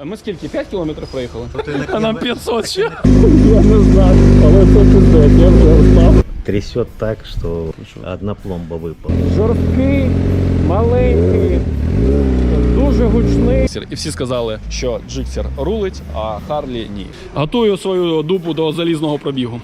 А ми скільки? 5 кілометрів проїхали? А нам 500 ще. Я не знаю, але це пиздець, я вже встав. Трясет так, что одна пломба выпала. Жорсткий, маленький, дуже гучний. І всі сказали, що Джиксер рулить, а Харлі ні. Готую свою дупу до залізного пробігу.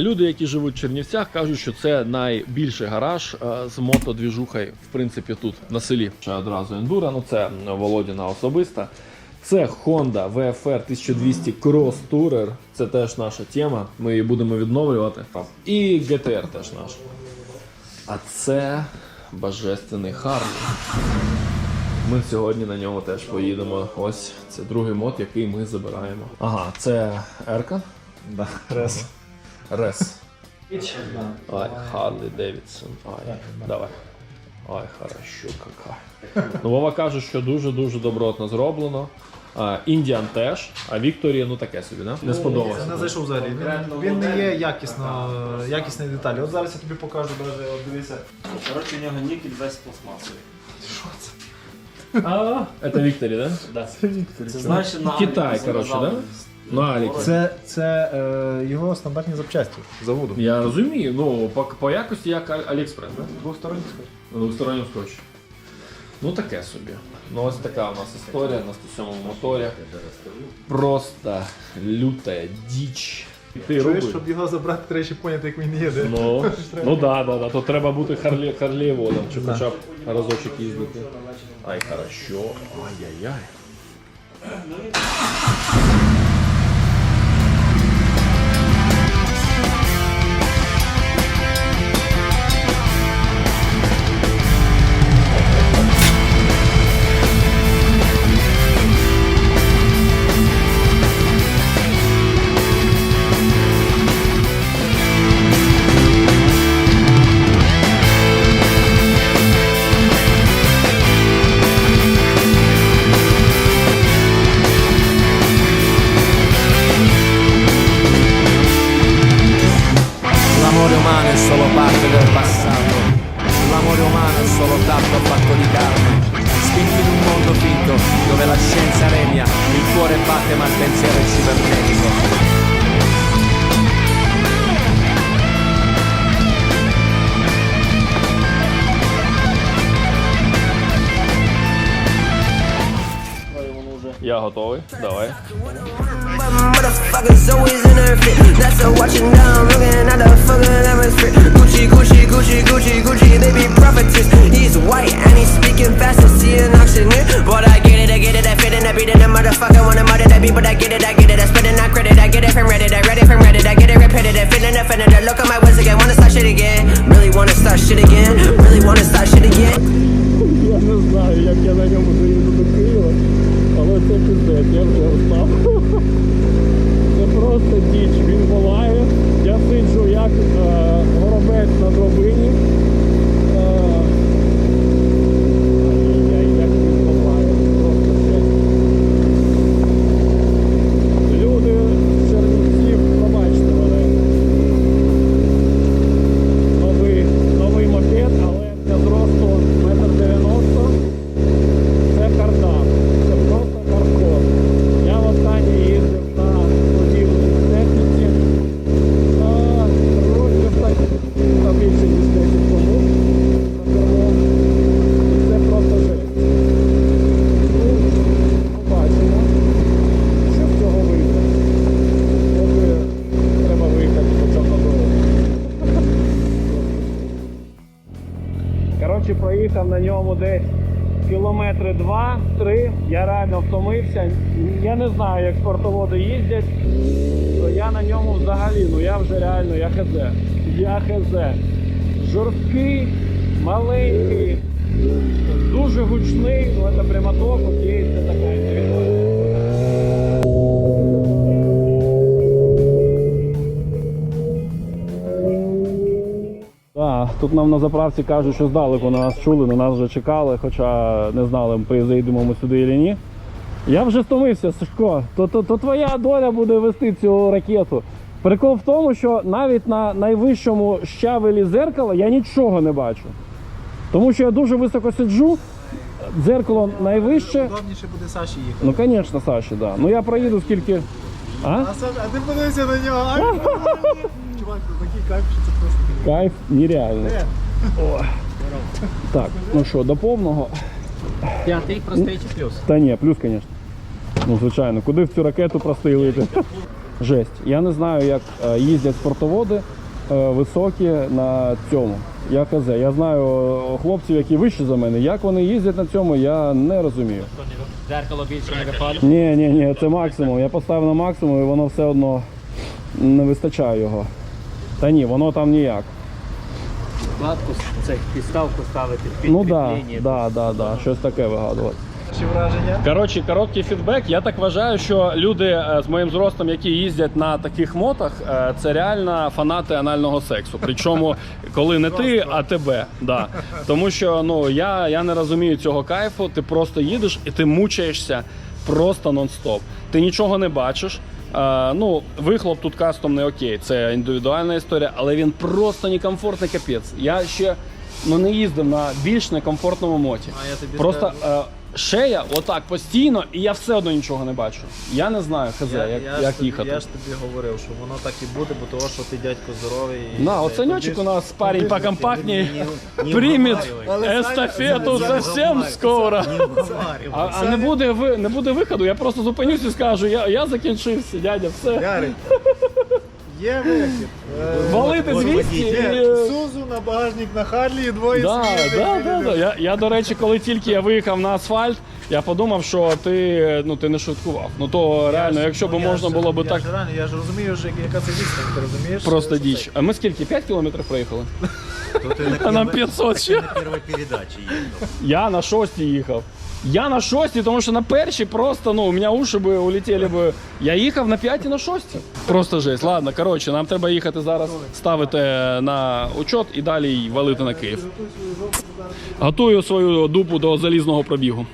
Люди, які живуть в Чернівцях, кажуть, що це найбільший гараж е, з мотодвіжухою, в принципі, тут на селі. Ще одразу ендура, ну це Володіна особиста. Це Honda VFR 1200 Cross Tourer. Це теж наша тема. Ми її будемо відновлювати. І GTR теж наш. А це божественний Harley. Ми сьогодні на ньому теж поїдемо. Ось це другий мод, який ми забираємо. Ага, це Ерка. Да, раз. Рес. Ай, Харлі Девідсон. Ай, давай. Ай, хорошо, кака. Ну, Вова каже, що дуже-дуже добротно зроблено. А, Індіан теж, а Вікторія, ну таке собі, да? Не сподобалося. Не зайшов взагалі. Він, він не є якісно, якісні деталі. От зараз я тобі покажу, даже, от дивися. Коротше, у нього нікель весь пластмасовий. А, це Вікторі, да? Да. Це значить на Китай, коротше, да? На Алік. Це, це е, його стандартні запчасті заводу. Я розумію, ну по, по якості як Аліекспрес, да? Двосторонній скотч. Двостороннім скотчем. Ну таке собі. Ну ось така у нас історія на 107 моторі. Просто люта діч. Ти Чуєш, щоб його забрати, треба ще поняти, як він їде. Ну, ну да, да, да. То треба бути харлі, харлієводом, чи хоча б разочок їздити. Ай, хорошо. Ай-яй-яй. Il pensiero è cibernetico. Я готовий. Давай. Motherfuckers always in her fit. That's a watching down, looking at the fucking atmosphere. Gucci, Gucci, Gucci, Gucci, Gucci, they be prophetess. He's white and he's speaking fast as see an auctioneer. But I get it, I get it, I fit in, I beat it, the motherfucker wanna murder that beat, but I get it, I get it, I spit it, I credit, I get it from Reddit, I read it from Reddit, I get it repetitive, feeling offended, I look at my words again, wanna start shit again, really wanna start shit again, really wanna start shit again. Я не знаю, як я на ньому заїду до Києва, Але це піздець, я вже встав. Це просто діч, він волає. Я сиджу як е, горобець на дробині. Знаю, як спортоводи їздять, то я на ньому взагалі, ну я вже реально, я хз. Я хз. Жорсткий, маленький, дуже гучний, ну це прямоток, окей, це така індивідуальна. Тут нам на заправці кажуть, що здалеку на нас чули, на нас вже чекали, хоча не знали, заїдемо ми сюди чи ні. Я вже стомився, Сашко. То, то, то твоя доля буде вести цю ракету. Прикол в тому, що навіть на найвищому щавелі зеркала я нічого не бачу. Тому що я дуже високо сиджу, дзеркало найвище. Удобніше буде Саші їхати. Ну, звісно, Саші, да. Ну я проїду скільки. А? А, а ти подивися на нього. Ай, Чувак, такий кайф, що це просто. Кайф нереальний. О. Так, ну що, до повного. Пятый простые плюс. Та ні, плюс, звісно. Ну, звичайно, куди в цю ракету простий лити? Жесть. Я не знаю, як е, їздять спортоводи е, високі на цьому. Я хз. Я знаю е, хлопців, які вищі за мене. Як вони їздять на цьому, я не розумію. Зеркало більше не випадає. Ні, ні, ні, це максимум. Я поставив на максимум і воно все одно не вистачає його. Та ні, воно там ніяк. Кладку цих підставку ставити під Ну так, кріплення. да, да, да, щось таке вигадувати. Ваші враження? Коротше, короткий фідбек. Я так вважаю, що люди е, з моїм зростом, які їздять на таких мотах, е, це реально фанати анального сексу. Причому, коли не ти, а тебе. Да. Тому що ну я, я не розумію цього кайфу. Ти просто їдеш і ти мучаєшся просто нон-стоп. Ти нічого не бачиш. Е, ну, вихлоп тут кастомний окей, це індивідуальна історія, але він просто некомфортний капець. Я ще ну, не їздив на більш некомфортному моті. А я тобі Просто скажу. Шея отак постійно, і я все одно нічого не бачу. Я не знаю, хз, Я, як, я, ж як тобі, їхати. я ж тобі говорив, що воно так і буде, бо того, що ти дядько здоровий. і- На, тобі у ж- нас парень тобі ж- Не примет уговаривай. естафету совсем скоро. А, а не буде ви не буде виходу, я просто зупинюсь і скажу, я, я закінчився, дядя, все. Ярик, Є вихід. Е, Валити от з. Є е, Сузу на багажник на Харлі і двоє Да, сидять, да, да, да. Я, я, до речі, коли тільки я виїхав на асфальт, я подумав, що ти, ну, ти не шуткував. Ну то реально, ж- якщо б ну, я можна ж- було б я так ж реально, Я ж розумію, що яка це відстань, ти розумієш? просто діч. А ми скільки? 5 кілометрів проїхали? На А нам первой- 500 ще. на первой передаче їхав. Я на шостій їхав. Я на шостій, тому що на першій просто, ну, у мене уші би улетіли би. Я їхав на п'ятій, на шостій. Просто жесть. Ладно, коротше, нам треба їхати зараз, ставити на учет і далі валити на Київ. Готую свою дупу до залізного пробігу.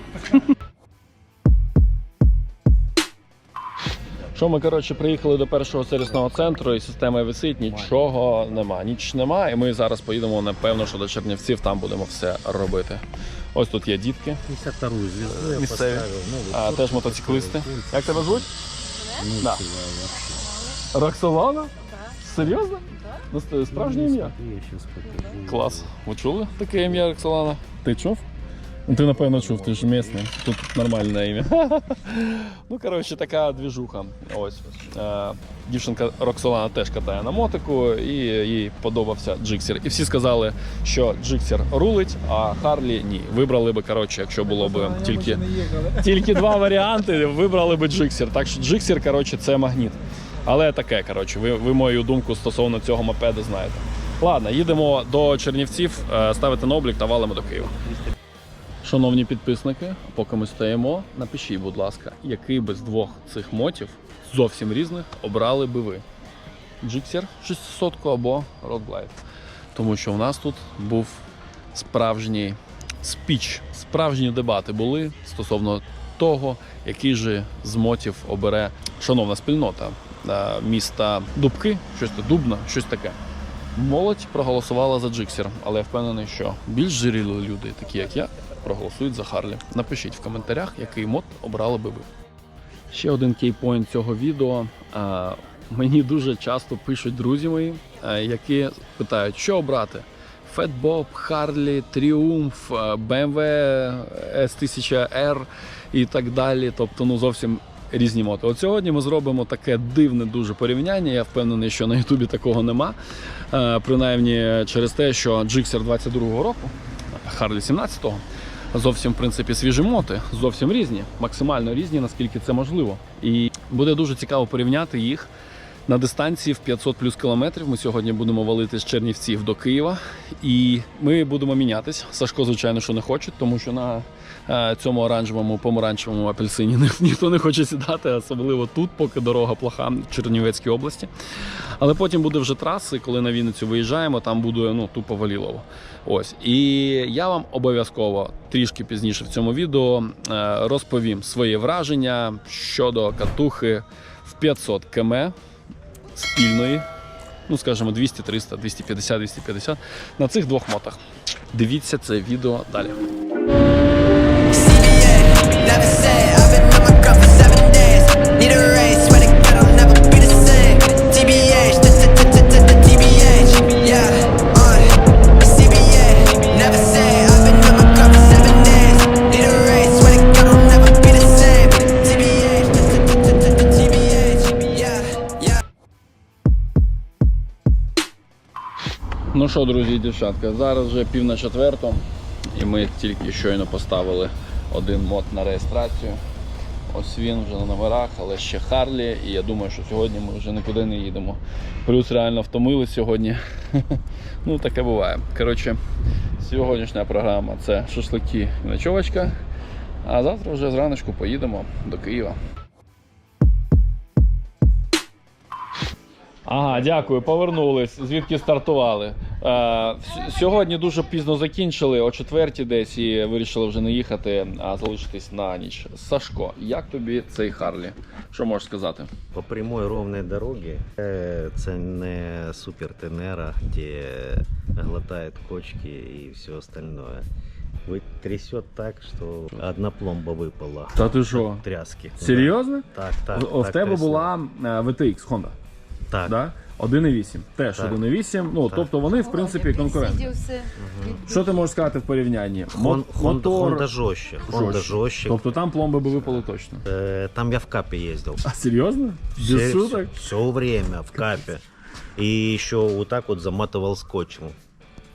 Що ми, коротше, приїхали до першого сервісного центру, і система висить, нічого нема. Ніч нема, і ми зараз поїдемо, напевно, що до Чернівців, там будемо все робити. Ось тут є дітки, 52-ю звезду я Місцеві. поставив. Ну, а, теж мотоциклисти. Як тебе звуть? Да. Роксолана? Серйозно? Ну, Справжнє ім'я? Я сейчас покажу. Клас. Ви чули таке ім'я Роксолана? Ти чув? Ну, ти напевно чув, ти ж місний. Тут нормальне ім'я. ну, коротше, така двіжуха. Ось. Е, дівчинка Роксолана теж катає на мотику, і їй подобався джиксер. І всі сказали, що джиксер рулить, а Харлі ні. Вибрали би, коротше, якщо було б тільки, тільки два варіанти, вибрали би джиксер. Так що джиксер, коротше, це магніт. Але таке, коротше, ви, ви мою думку стосовно цього мопеда знаєте. Ладно, їдемо до Чернівців, е, ставити на облік та валимо до Києва. Шановні підписники, поки ми стоїмо, напишіть, будь ласка, який би з двох цих мотів зовсім різних обрали би ви? Джиксер 600 або Road Тому що в нас тут був справжній спіч, справжні дебати були стосовно того, який же з мотів обере шановна спільнота е, міста Дубки, щось Дубна, щось таке. Молодь проголосувала за Джиксер, але я впевнений, що більш жирілі люди, такі як я, проголосують за Харлі. Напишіть в коментарях, який мод обрали би ви. Ще один кейпоінт цього відео. Мені дуже часто пишуть друзі мої, які питають, що обрати. Фетбоб, Харлі, Тріумф, BMW S1000R і так далі. Тобто, ну зовсім різні моти. От сьогодні ми зробимо таке дивне дуже порівняння. Я впевнений, що на Ютубі такого нема. Принаймні через те, що Джиксер 22-го року, Харлі 17-го, зовсім в принципі свіжі моти, зовсім різні, максимально різні, наскільки це можливо. І буде дуже цікаво порівняти їх. На дистанції в 500 плюс кілометрів ми сьогодні будемо валити з Чернівців до Києва. І ми будемо мінятись. Сашко, звичайно, що не хоче, тому що на е, цьому оранжевому, помаранчевому апельсині ніхто не хоче сідати, особливо тут, поки дорога плоха в Чернівецькій області. Але потім буде вже траси, коли на Вінницю виїжджаємо, там буде ну, тупо валілово. Ось. І я вам обов'язково трішки пізніше в цьому відео е, розповім свої враження щодо катухи в 500 км спільної. Ну, скажімо, 200, 300, 250, 250 на цих двох мотах. Дивіться це відео далі. Що, друзі і дівчатка, зараз вже пів на четверту, і ми тільки щойно поставили один мод на реєстрацію. Ось він вже на номерах, але ще Харлі, і я думаю, що сьогодні ми вже нікуди не їдемо. Плюс реально втомили сьогодні. Ну, таке буває. Коротше, сьогоднішня програма це шашлики і ночовочка. А завтра вже зраночку поїдемо до Києва. Ага, дякую, повернулись. Звідки стартували? Е, с- сьогодні дуже пізно закінчили, о четвертій десь і вирішили вже не їхати, а залишитись на ніч. Сашко, як тобі цей Харлі? Що можеш сказати? По прямой ровной дороге э, це не супер тенера, где глотает кочки и все остальное. Вы трясет так, что одна пломба выпала. Та ти що? Тряски. Серйозно? Да. Так, так. О, в так тебе трясло. була е, VTX Honda, Так. да? 1.8. Теж Так. 1.8. Ну, Так. тобто вони, в принципі, конкуренти. Що ти можеш сказати в порівнянні? Хон, Мо- Хон, мотор Honda жестче. Honda жорстче. жестче. Тобто там пломби би випали точно. Э, там я в капе ездил. А серйозно? Без Все, шуток? все время в капе. И еще вот так вот заматывал скотчем.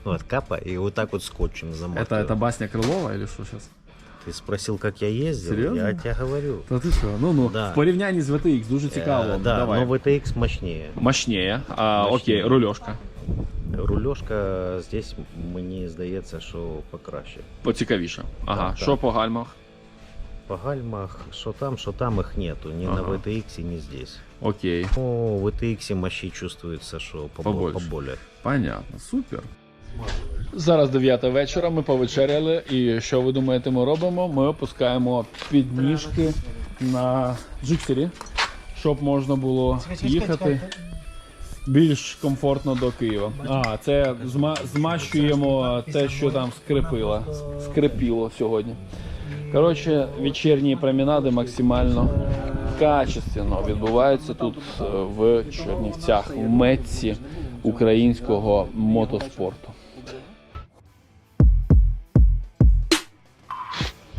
Ну, от капа, и вот так вот скотчем заматывал. Это, это басня Крылова или что сейчас? Ты спросил, как я ездил? Серьезно? Я тебе говорю. Та ти що? Ну ну Да. в порівнянні з VTX дуже цікаво. Э, да, Давай. но VTX мощнее. Мощніє. А, Мощніє. окей, рульошка. Рулежка здесь мені здається, що покраще. Поцікавіше. Ага. Так, Що так. по гальмах? По гальмах, что там, что там их нету. Ни на Ага. VTX, ни здесь. Окей. В VTX мощи чувствуется, что побо- Побольше. поболее. Понятно, супер. Зараз 9 вечора, ми повечеряли, і що ви думаєте, ми робимо? Ми опускаємо підніжки на джиксері, щоб можна було їхати більш комфортно до Києва. А, це зма- змащуємо те, що там скрипило, скрипіло сьогодні. Коротше, вечірні променади максимально качественно відбуваються тут е, в Чернівцях, в Метці українського мотоспорту.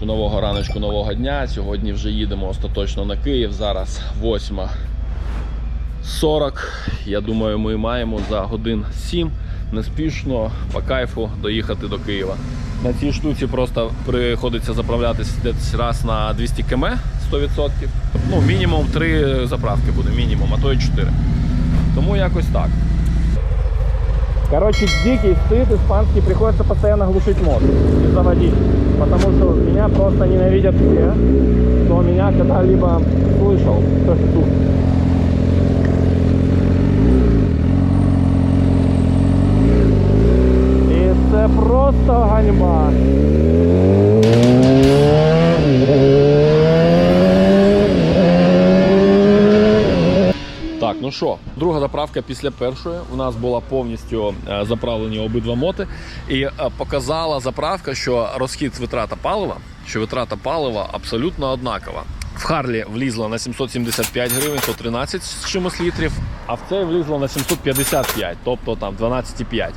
Нового раночку, нового дня. Сьогодні вже їдемо остаточно на Київ. Зараз 8.40. Я думаю, ми маємо за годин 7 неспішно по кайфу доїхати до Києва. На цій штуці просто приходиться заправлятися десь раз на 200 км 100%. Ну, мінімум 3 заправки буде, мінімум, а то і 4. Тому якось так. Короче, дикий стыд испанский, приходится постоянно глушить мод и заводить. Потому что меня просто ненавидят все, кто меня когда-либо слышал. І це просто ганьба. Ну що, друга заправка після першої. У нас була повністю е, заправлені обидва моти, і е, показала заправка, що розхід витрата палива, що витрата палива абсолютно однакова. В Харлі влізло на 775 гривень, то 13 з чимось літрів, а в цей влізло на 755, тобто там 12,5.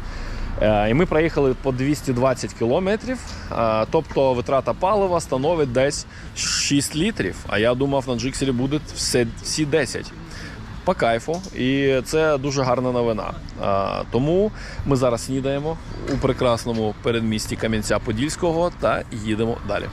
Е, І ми проїхали по 220 кілометрів, тобто витрата палива становить десь 6 літрів. А я думав, на джиксері буде все, всі 10 по кайфу, і це дуже гарна новина. А, тому ми зараз снідаємо у прекрасному передмісті Кам'янця-Подільського та їдемо далі.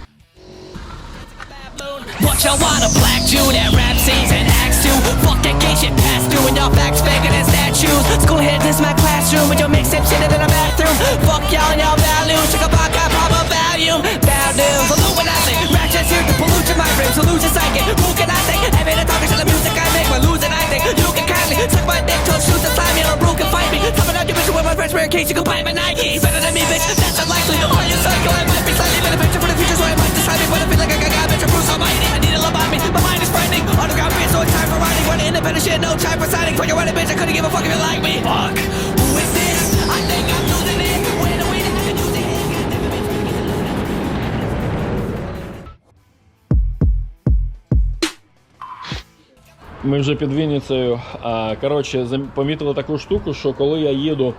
What y'all want, a black Jew that rap scenes and acts too Fuck that gay shit past due and y'all facts bigger than statues School head, this my classroom with your mixtape shit in the bathroom Fuck y'all and y'all values, check a vodka, pop a volume Bad news, Illuminati, ratchets here to pollute my ribs, to lose your psychic Who can I think? Every the talking to the music I make, when losing I think You can kindly suck my dick till shoot the slime, you're a broken fight me Topping out your bitch with my pair of keys, you can buy my Nike Better than me, bitch, that's unlikely Are you psycho? I might be slightly picture for the future, so I might decide me But I feel like I got bitch, a Bruce Almighty I need a love on me, my mind is frightening Underground beat, so it's time for writing Run independent shit, no time for signing. for your wedding, bitch. I couldn't give a fuck if you like me. Fuck. Who is this? Ми вже під Вінницею. Коротше, помітили таку штуку, що коли я їду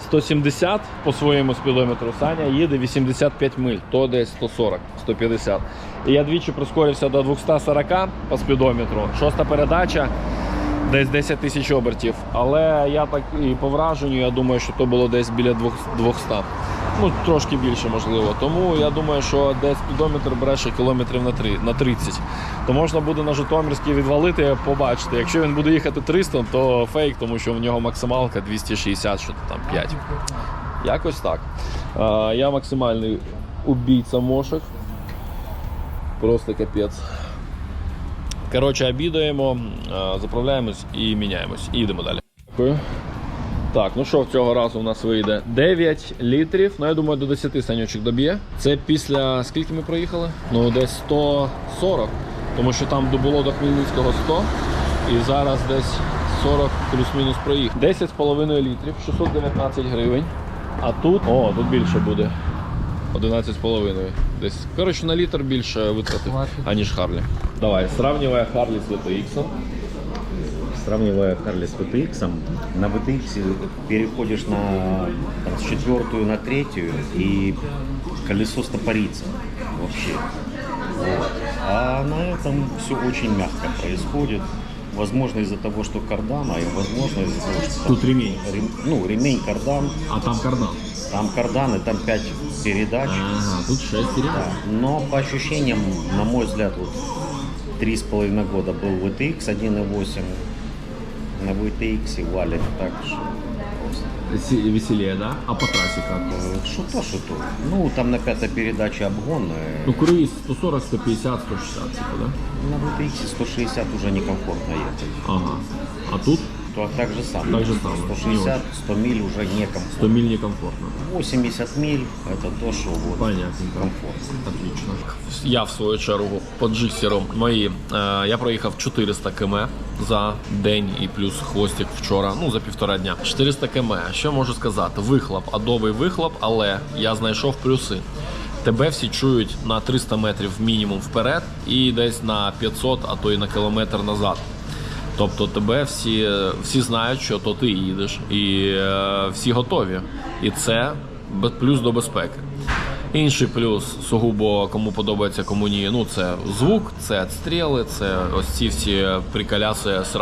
170 по своєму спідометру, Саня їде 85 миль, то десь 140, 150. І я двічі прискорився до 240 по спідометру. Шоста передача. Десь 10 тисяч обертів. Але я так і по враженню, я думаю, що то було десь біля 200. Ну, трошки більше, можливо. Тому я думаю, що десь спідометр бреше кілометрів на, 3, на 30. То можна буде на Житомирській відвалити, побачити. Якщо він буде їхати 300, то фейк, тому що в нього максималка 260, що там 5. Якось так. А, я максимальний убійця мошок. Просто капець. Коротше, обідаємо, заправляємось і міняємось. І йдемо далі. Дякую. Так, ну що, цього разу у нас вийде 9 літрів. Ну, я думаю, до 10 санючок доб'є. Це після скільки ми проїхали? Ну, десь 140. Тому що там було до Хмельницького 100. І зараз десь 40 плюс-мінус проїхав. 10,5 літрів, 619 гривень. А тут, о, тут більше буде. 11,5. Десь. Коротше, на літр більше витратив, аніж Харлі. Давай, сравнює Харлі з VTX. Сравнивая Харли с VTX, на VTX переходишь на там, с четвертую на третью и колесо стопорится вообще. Вот. А на этом все очень мягко происходит. Возможно из-за того, что кардана, и возможно из-за того, что там Тут ремень. рем- ну, ремень кардан, А там кардан. там кардан и там 5 передач. Ага, тут 6 Да. Но по ощущениям, на мой взгляд, вот три с половиной года был VTX 1.8. На VTX валит так, что просто. Веселее, да? А по трассе как? э, Что то, что то. Ну, там на пятой передаче обгон. э, Ну, круиз 140, 150, 160, типа, да? На VTX 160 уже некомфортно ехать. Ага. А тут То так же самое. Так же самое, не 160, 100 миль уже 100 некомфортно. миль некомфортно. 80 миль это то, что вот Понятненько. комфортно. Отлично. Я в свою чергу по джиксеру мої. Е, я проїхав 400 км за день і плюс хвостик вчора, ну за півтора дня. 400 км. Що можу сказати? Вихлоп, адовий вихлоп, але я знайшов плюси. Тебе всі чують на 300 метрів мінімум вперед і десь на 500, а то і на кілометр назад. Тобто тебе всі, всі знають, що то ти їдеш, і е, всі готові. І це плюс до безпеки. Інший плюс, сугубо кому подобається, кому ні. Ну це звук, це стріли, це ось ці всі приколяси з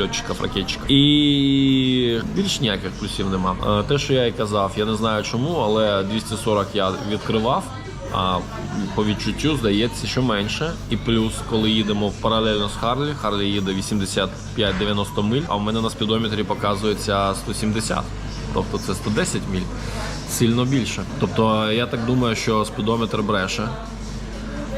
льотчиків, ракетчиків. І більш ніяких плюсів нема. Е, Те, що я і казав, я не знаю чому, але 240 я відкривав. А по відчуттю здається, що менше. І плюс, коли їдемо паралельно з Харлі, Харлі їде 85-90 миль, а в мене на спідометрі показується 170. Тобто це 110 миль. Сильно більше. Тобто я так думаю, що спідометр бреше.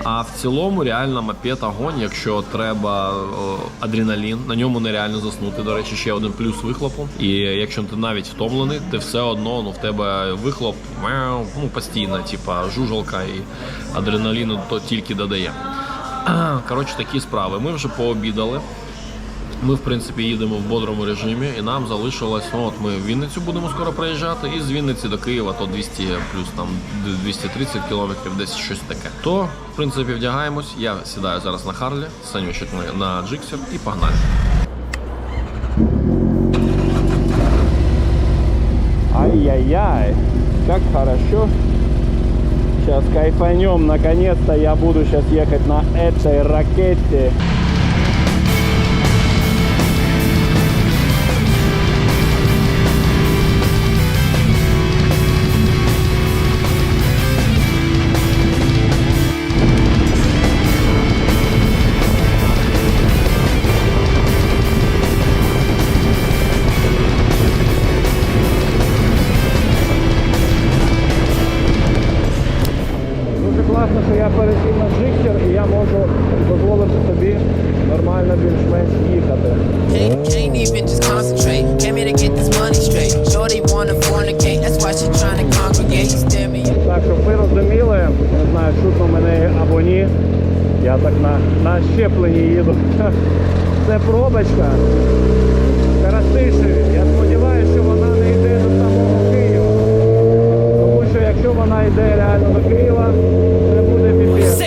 А в цілому реально мопед огонь, якщо треба о, адреналін, на ньому нереально заснути. До речі, ще один плюс вихлопу. І якщо ти навіть втомлений, ти все одно ну в тебе вихлоп ну постійно, типа жужалка і адреналіну то тільки додає. Коротше, такі справи. Ми вже пообідали. Ми, в принципі, їдемо в бодрому режимі, і нам залишилось, ну от ми в Вінницю будемо скоро приїжджати, і з Вінниці до Києва то 200 плюс там 230 кілометрів, десь щось таке. То, в принципі, вдягаємось. Я сідаю зараз на Харлі, Санючик на, на джиксер і погнали. Ай-яй-яй, как хорошо. Сейчас кайфанем, наконец-то я буду сейчас ехать на этой ракете. На, щепленні їду. Це пробочка. Карастишеві. Я сподіваюся, що вона не йде до самого Києва. Тому що якщо вона йде реально до Києва, це буде піпець.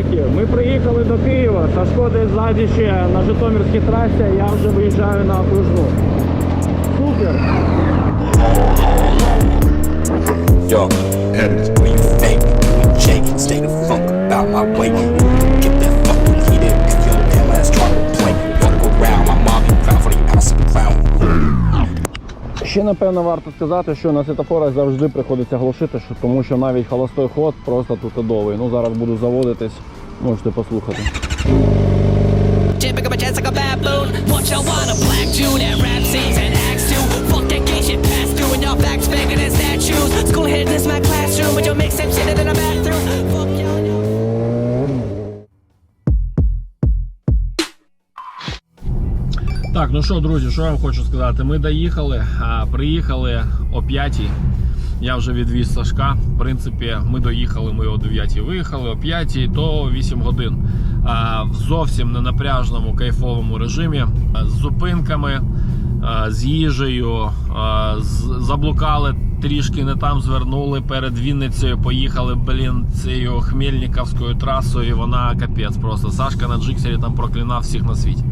Що, ми приїхали до Києва. Сашко десь ззаді ще на Житомирській трасі, я вже виїжджаю на окружну. Супер! Yo. Ще напевно варто сказати, що на світофорах завжди приходиться глушити, тому що навіть холостой ход просто тут ідовий. Ну зараз буду заводитись, можете послухати. Jim, pick up a chance like a baboon. What you want, a black Так, ну що, друзі, що я вам хочу сказати? Ми доїхали, приїхали о 5 Я вже відвіз Сашка. В принципі, ми доїхали, ми о 9 виїхали, о 5 то 8 годин. В зовсім не напряжному кайфовому режимі, з зупинками, з їжею, заблукали трішки не там звернули перед Вінницею. Поїхали, блін, цією Хмельниковською трасою. Вона капець просто. Сашка на джиксері там проклинав всіх на світі.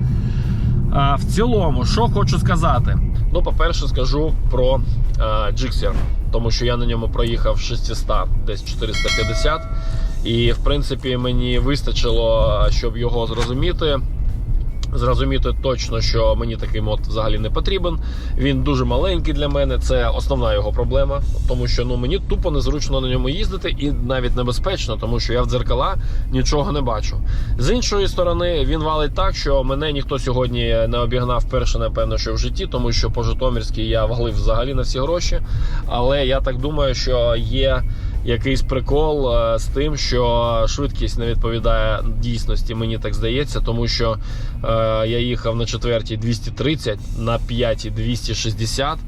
А, в цілому, що хочу сказати. Ну, по-перше, скажу про а, Джиксер, тому що я на ньому проїхав 600, десь 450. І, в принципі, мені вистачило, щоб його зрозуміти. Зрозуміти точно, що мені такий мод взагалі не потрібен. Він дуже маленький для мене. Це основна його проблема, тому що ну мені тупо незручно на ньому їздити, і навіть небезпечно, тому що я в дзеркала нічого не бачу. З іншої сторони, він валить так, що мене ніхто сьогодні не обігнав перше, напевно, що в житті, тому що по Житомирській я валив взагалі на всі гроші. Але я так думаю, що є якийсь прикол е, з тим, що швидкість не відповідає дійсності, мені так здається, тому що е, я їхав на четвертій 230, на п'ятій 260.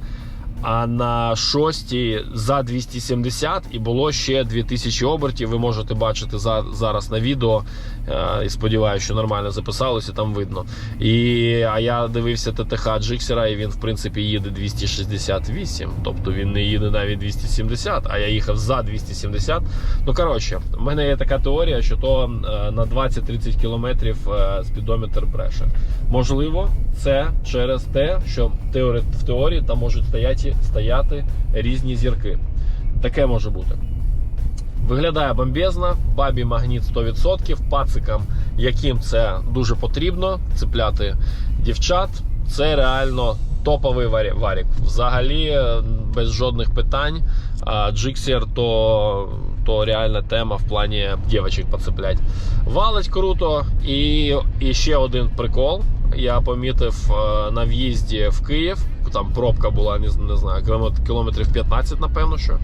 А на шостій за 270 і було ще 2000 обертів. Ви можете бачити за, зараз на відео. Е, і сподіваюся, що нормально записалося, там видно. І, а я дивився ТТХ Джиксера, і він, в принципі, їде 268. Тобто він не їде навіть 270, а я їхав за 270. Ну коротше, в мене є така теорія, що то е, на 20-30 кілометрів е, спідометр бреше. Можливо, це через те, що в теорії там можуть стояти, стояти різні зірки. Таке може бути. Виглядає бомбезно, бабі магніт 100%, пацикам, яким це дуже потрібно, цепляти дівчат. Це реально топовий варік. Взагалі, е, без жодних питань. Джиксер то, то реальна тема в плані дівчат поцеплять. Валить круто. І, і ще один прикол. Я помітив е, на в'їзді в Київ. Там пробка була, не, не знаю, кілометрів 15, напевно, що,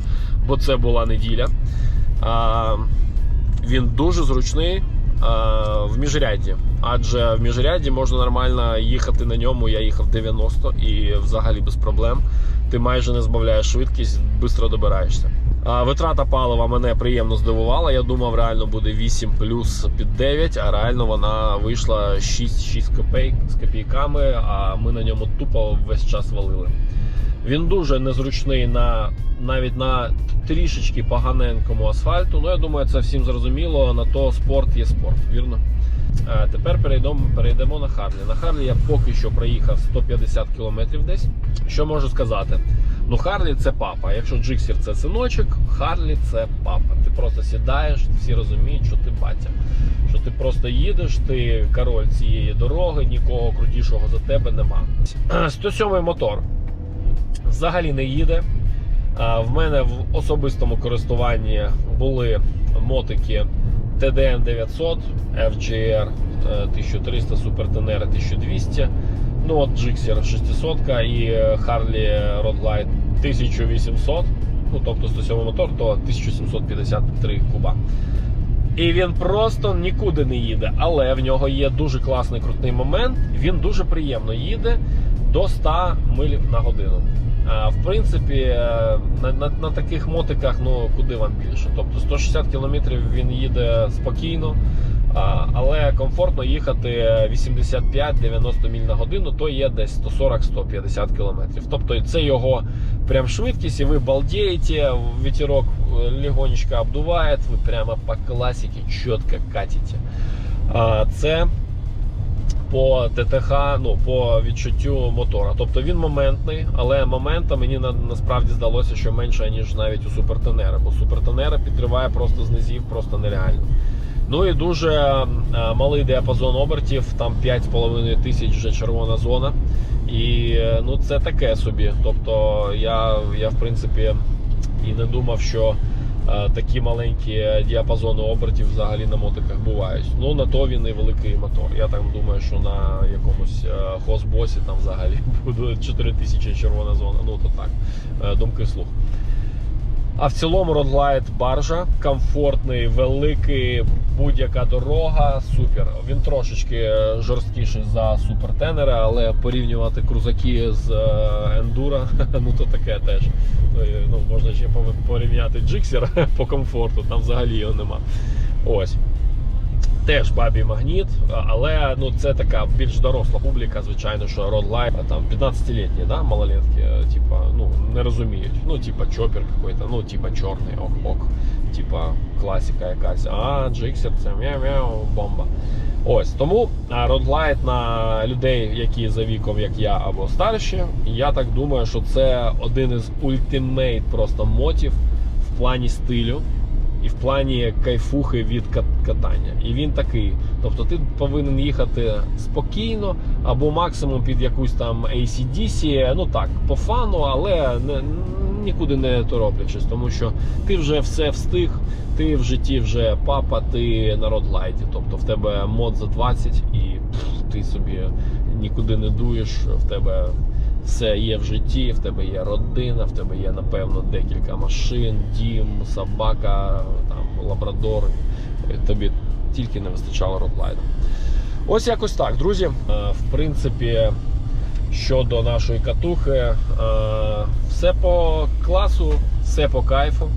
бо це була неділя. А, він дуже зручний а, в міжряді, Адже в міжряді можна нормально їхати на ньому. Я їхав 90 і взагалі без проблем. Ти майже не збавляєш швидкість, швидко добираєшся. А, витрата палива мене приємно здивувала. Я думав, реально буде 8 плюс під 9, а реально вона вийшла 6, 6 копійк з копійками, а ми на ньому тупо весь час валили. Він дуже незручний на навіть на трішечки поганенькому асфальту. Ну я думаю, це всім зрозуміло. На то спорт є спорт, вірно. Е, тепер перейдемо, перейдемо на Харлі. На Харлі я поки що проїхав 150 км десь. Що можу сказати? Ну, Харлі це папа. Якщо Джиксір це синочок, Харлі це папа. Ти просто сідаєш, всі розуміють, що ти батя. Що ти просто їдеш, ти король цієї дороги, нікого крутішого за тебе нема. 107 мотор взагалі не їде. В мене в особистому користуванні були мотики TDN 900, FGR е, 1300, Super Tenere 1200. Ну от Gixxer 600 і Harley Roadglide 1800, ну тобто 107 мотор, то 1753 куба. І він просто нікуди не їде. Але в нього є дуже класний крутний момент. Він дуже приємно їде до 100 миль на годину. В принципі, е, на, на, на таких мотиках, ну куди вам більше? Тобто 160 км він їде спокійно, але комфортно їхати 85-90 міль на годину, то є десь 140-150 км. Тобто це його прям швидкість, і ви балдеєте, ветерок э, легонечко обдуває, ви прямо по класіки чітко катите. Це по ТТХ, ну по відчуттю мотора. Тобто він моментний, але момента мені на, насправді здалося, що менше, ніж навіть у супертенера, бо супертенера підриває просто з низів, просто нереально. Ну і дуже е, малий діапазон обертів, там 5,5 тисяч вже червона зона. І е, ну це таке собі. Тобто я, я в принципі і не думав, що е, такі маленькі діапазони обертів взагалі на мотиках бувають. Ну на то він і великий мотор. Я так думаю, що на якомусь хозбосі там взагалі буде 4000 червона зона. Ну то так, думки слух. А в цілому Roadlight баржа, комфортний, великий, будь-яка дорога, супер. Він трошечки е, жорсткіший за супертенера, але порівнювати крузаки з е, Enduro, ну то таке теж. Ну, можна ще порівняти Gixxer по комфорту, там взагалі його нема. Ось. Теж бабі магніт, але ну це така більш доросла публіка, звичайно, що а там 15-літні, да, малолетки, е, типа, ну не розуміють. Ну, типа чопер какой-то, ну, типа чорний, ок-ок, типа класика якась. А Gixxer це мяу-мяу, бомба. Ось тому Roadlight на людей, які за віком, як я або старші. Я так думаю, що це один із ультимейт просто мотів в плані стилю і в плані кайфухи від катання. І він такий. Тобто ти повинен їхати спокійно, або максимум під якусь там ACDC, ну так, по фану, але не, нікуди не тороплячись, тому що ти вже все встиг, ти в житті вже папа, ти на родлайті. Тобто в тебе мод за 20 і ти собі нікуди не дуєш, в тебе все є в житті, в тебе є родина, в тебе є, напевно, декілька машин, дім, собака, там, лабрадор. Тобі тільки не вистачало родлайда. Ось якось так, друзі. Е, В принципі, щодо нашої катухи, е, все по класу, все по кайфу.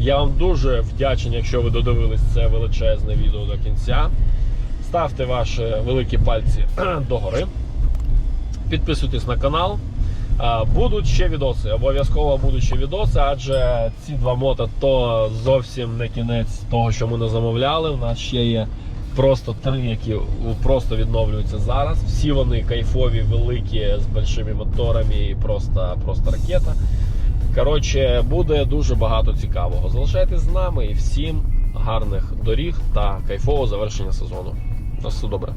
Я вам дуже вдячний, якщо ви додивились це величезне відео до кінця. Ставте ваші великі пальці догори. Підписуйтесь на канал. Будуть ще відоси, обов'язково будуть ще відоси, адже ці два мото то зовсім не кінець того, що ми не замовляли. У нас ще є просто три, які просто відновлюються зараз. Всі вони кайфові, великі, з большими моторами, і просто, просто ракета. Коротше, буде дуже багато цікавого. Залишайтесь з нами і всім гарних доріг та кайфового завершення сезону. На все добре.